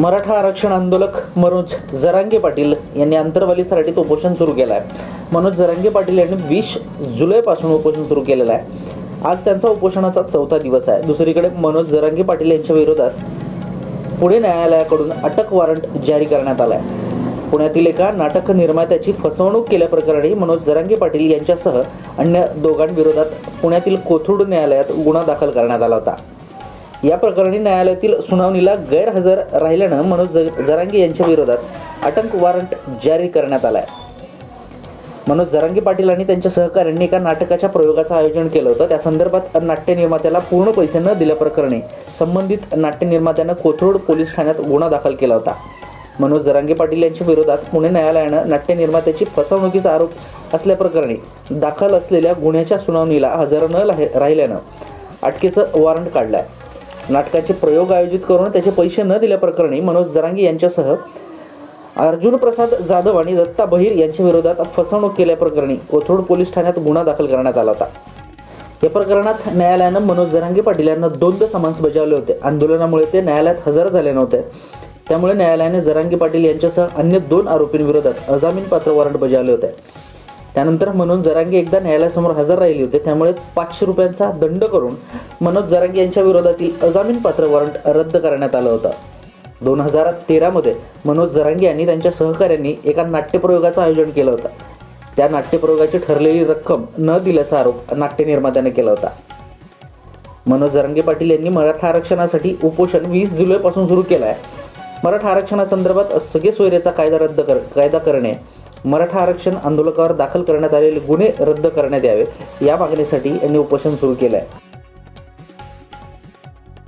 मराठा आरक्षण आंदोलक मनोज जरांगे पाटील यांनी अंतरवाली सराटीत उपोषण सुरू केलं आहे मनोज जरांगे पाटील यांनी वीस जुलैपासून उपोषण सुरू केलेलं आहे. आज त्यांचा उपोषणाचा चौथा दिवस आहे. दुसरीकडे मनोज जरांगे पाटील यांच्या विरोधात पुणे न्यायालयाकडून अटक वॉरंट जारी करण्यात आला आहे पुण्यातील एका नाटक निर्मात्याची फसवणूक केल्याप्रकरणी मनोज जरांगे पाटील यांच्यासह अन्य दोघांविरोधात पुण्यातील कोथरूड न्यायालयात गुन्हा दाखल करण्यात आला होता. या प्रकरणी न्यायालयातील सुनावणीला गैरहजर राहिल्यानं मनोज जरांगे यांच्या विरोधात अटक वॉरंट जारी करण्यात आलाय. मनोज जरांगे पाटील आणि त्यांच्या सहकाऱ्यांनी एका नाटकाच्या प्रयोगाचं आयोजन केलं होतं. त्या संदर्भात नाट्य निर्मात्याला पूर्ण पैसे न दिल्याप्रकरणी संबंधित नाट्य निर्मात्यानं कोथरूड पोलीस ठाण्यात गुन्हा दाखल केला होता. मनोज जरांगे पाटील यांच्या विरोधात पुणे न्यायालयानं नाट्य निर्मात्याची फसवणुकीचा आरोप असल्याप्रकरणी दाखल असलेल्या गुन्ह्याच्या सुनावणीला हजर न राहि- राहिल्यानं अटकेचं वॉरंट काढलं आहे नाटकाचे प्रयोग आयोजित करून त्याचे पैसे न दिल्याप्रकरणी मनोज जरांगे यांच्यासह अर्जुन प्रसाद जाधव आणि दत्ता बहिर यांच्या विरोधात फसवणूक केल्याप्रकरणी कोथरूड पोलीस ठाण्यात गुन्हा दाखल करण्यात आला होता. या प्रकरणात न्यायालयानं मनोज जरांगे पाटील यांना दोनदा समन्स बजावले होते. आंदोलनामुळे ते न्यायालयात हजर झाले नव्हते. त्यामुळे न्यायालयाने जरांगे पाटील यांच्यासह अन्य दोन आरोपींविरोधात अजामीनपात्र वॉरंट बजावले होते. त्यानंतर मनोज जरांगे एकदा न्यायालयासमोर हजर राहिली होते. त्यामुळे पाचशे रुपयांचा दंड करून मनोज जरांगे यांच्या विरोधातील अजामीनपात्र वॉरंट रद्द करण्यात आलं होतं. दोन हजार तेरामध्ये मनोज जरांगे यांनी त्यांच्या सहकाऱ्यांनी एका नाट्यप्रयोगाचं आयोजन केलं होतं. त्या नाट्यप्रयोगाची ठरलेली रक्कम न दिल्याचा आरोप नाट्य निर्मात्याने केला होता. मनोज जरांगे पाटील यांनी मराठा आरक्षणासाठी उपोषण वीस जुलैपासून सुरू केलं आहे मराठा आरक्षणासंदर्भात सगळे सोयरेचा कायदा रद्द कर कायदा करणे मराठा आरक्षण आंदोलकावर दाखल करण्यात आलेले गुन्हे रद्द करण्यात यावे या मागणीसाठी यांनी उपोषण सुरू केलं आहे